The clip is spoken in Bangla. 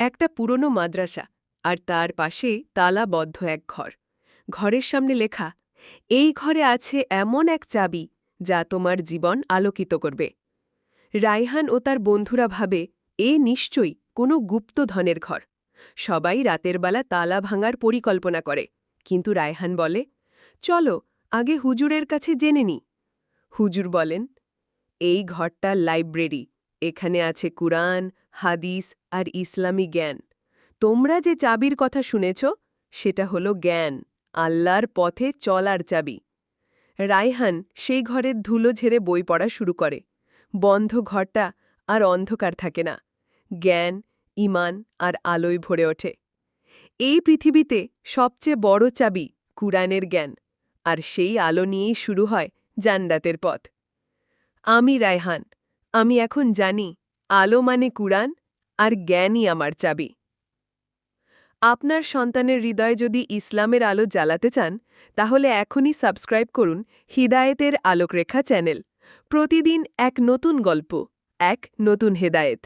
একটা পুরনো মাদ্রাসা, আর তার পাশে তালাবদ্ধ এক ঘর। ঘরের সামনে লেখা, এই ঘরে আছে এমন এক চাবি যা তোমার জীবন আলোকিত করবে। রায়হান ও তার বন্ধুরা ভাবে, এ নিশ্চয়ই কোনো গুপ্তধনের ঘর। সবাই রাতের বেলা তালা ভাঙার পরিকল্পনা করে। কিন্তু রায়হান বলে, চলো, আগে হুজুরের কাছে জেনে নি। হুজুর বলেন, এই ঘরটা লাইব্রেরি। এখানে আছে কুরআন, হাদিস আর ইসলামী জ্ঞান। তোমরা যে চাবির কথা শুনেছ, সেটা হলো জ্ঞান, আল্লাহর পথে চলার চাবি। রায়হান সেই ঘরের ধুলো ঝেড়ে বই পড়া শুরু করে। বন্ধ ঘরটা আর অন্ধকার থাকে না। জ্ঞান ইমান আর আলোয় ভরে ওঠে। এই পৃথিবীতে সবচেয়ে বড় চাবি কুরআনের জ্ঞান, আর সেই আলো নিয়েই শুরু হয় জান্নাতের পথ। আমি রায়হান আমি এখন জানি, আলো মানে কুরআন আর জ্ঞানই আমার চাবি। আপনার সন্তানের হৃদয় যদি ইসলামের আলো জ্বালাতে চান, তাহলে এখনই সাবস্ক্রাইব করুন হিদায়েতের আলোকরেখা চ্যানেল। প্রতিদিন এক নতুন গল্প, এক নতুন হেদায়েত।